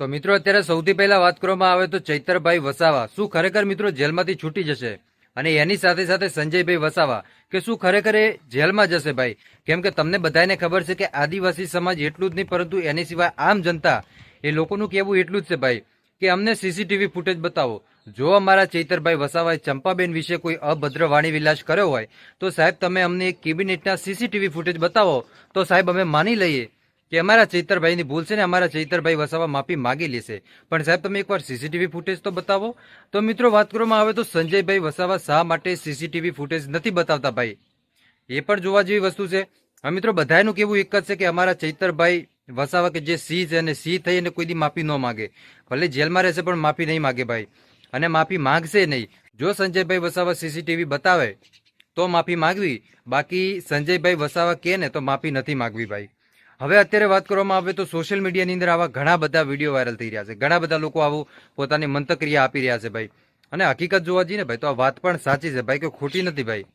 તો મિત્રો, અત્યારે સૌથી પહેલા વાત કરવામાં આવે તો ચૈતરભાઈ વસાવા. શું ખરેખર મિત્રો જેલમાંથી છૂટી જશે? અને એની સાથે સાથે સંજયભાઈ વસાવા, કે શું ખરેખર એ જેલમાં જશે ભાઈ? કેમ કે તમને બધાને ખબર છે કે આદિવાસી સમાજ એટલું જ નહીં, પરંતુ એની સિવાય આમ જનતા એ લોકોનું કહેવું એટલું જ છે ભાઈ, કે અમને સીસીટીવી ફૂટેજ બતાવો. જો અમારા ચૈતરભાઈ વસાવાએ ચંપાબેન વિશે કોઈ અભદ્ર વાણી વિલાસ કર્યો હોય, તો સાહેબ તમે અમને કેબિનેટના સીસીટીવી ફૂટેજ બતાવો. તો સાહેબ અમે માની લઈએ. કે અમારા ચૈતરભાઈની ભૂલ છે ને અમારા ચૈતરભાઈ વસાવા માફી માગી લેશે પણ સાહેબ, તમે એકવાર સીસીટીવી ફૂટેજ તો બતાવો. તો મિત્રો, વાત કરવામાં આવે તો સંજયભાઈ વસાવા શા માટે સીસીટીવી ફૂટેજ નથી બતાવતા ભાઈ? એ પણ જોવા જેવી વસ્તુ છે. હવે મિત્રો, બધાનું કેવું એક જ છે કે અમારા ચૈતરભાઈ વસાવા કે જે સી છે અને સી થઈ અને કોઈ દી માફી ન માગે. ભલે જેલમાં રહેશે પણ માફી નહીં માગે ભાઈ. અને માફી માંગશે નહીં. જો સંજયભાઈ વસાવા સીસીટીવી બતાવે, તો માફી માંગવી. બાકી સંજયભાઈ વસાવા કે ને તો માફી નથી માંગવી ભાઈ. હવે અત્યારે વાત કરવામાં આવે તો સોશિયલ મીડિયાની અંદર આવા ઘણા બધા વીડિયો વાયરલ થઈ રહ્યા છે. ઘણા બધા લોકો આવું પોતાની મંતક્રિયા આપી રહ્યા છે ભાઈ. અને હકીકત જોવા જઈએ ને ભાઈ, તો આ વાત પણ સાચી છે ભાઈ કે ખોટી નથી ભાઈ.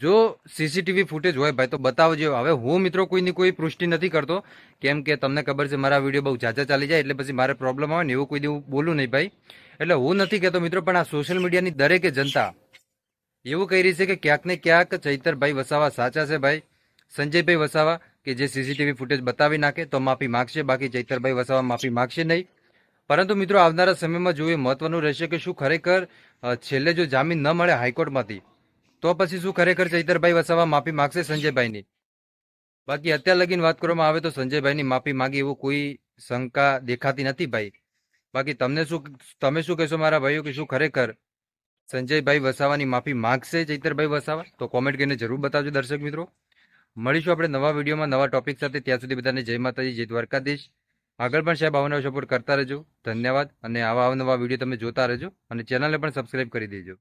જો સીસીટીવી ફૂટેજ હોય ભાઈ, તો બતાવજો હવે હું મિત્રો કોઈની કોઈ પુષ્ટિ નથી કરતો. કેમ કે તમને ખબર છે મારા વીડિયો બહુ ઝાઝા ચાલી જાય એટલે પછી મારે પ્રોબ્લેમ આવે ને એવું કોઈ હું બોલું નહીં ભાઈ. એટલે હું નથી કહેતો મિત્રો, પણ આ સોશિયલ મીડિયાની દરેકે જનતા એવું કહી રહી છે કે ક્યાંક ને ક્યાંક ચૈતરભાઈ વસાવા સાચા છે ભાઈ, સંજયભાઈ વસાવા. કે જે સીસીટીવી ફૂટેજ બતાવી નાખે તો માફી માગશે, બાકી ચૈતરભાઈ વસાવા માફી માગશે નહીં. પરંતુ મિત્રો, આવનારા સમયમાં જોવું એ મહત્વનું રહેશે કે શું ખરેખર છેલ્લે જો જામીન ન મળે હાઈકોર્ટમાંથી, તો પછી શું ખરેખર ચૈતરભાઈ વસાવા માફી માગશે સંજયભાઈની? બાકી અત્યાર લગીન વાત કરવામાં આવે તો સંજયભાઈની માફી માગી એવું કોઈ શંકા દેખાતી નથી ભાઈ. બાકી તમને શું, તમે શું કહેશો મારા ભાઈઓ કે શું ખરેખર સંજયભાઈ વસાવાની માફી માગશે ચૈતરભાઈ વસાવા? તો કોમેન્ટ કરીને જરૂર બતાવજો દર્શક મિત્રો. મળીશું આપણે નવા વિડીયોમાં, નવા ટોપિક સાથે. ત્યાં સુધી બધાને જય માતાજી, જય દ્વારકાધીશ. આગળ પણ સાહેબ આવનારો સપોર્ટ કરતા રહેજો. ધન્યવાદ. અને આવા અવનવા વીડિયો તમે જોતા રહેજો. અને ચેનલને પણ સબસ્ક્રાઇબ કરી દેજો.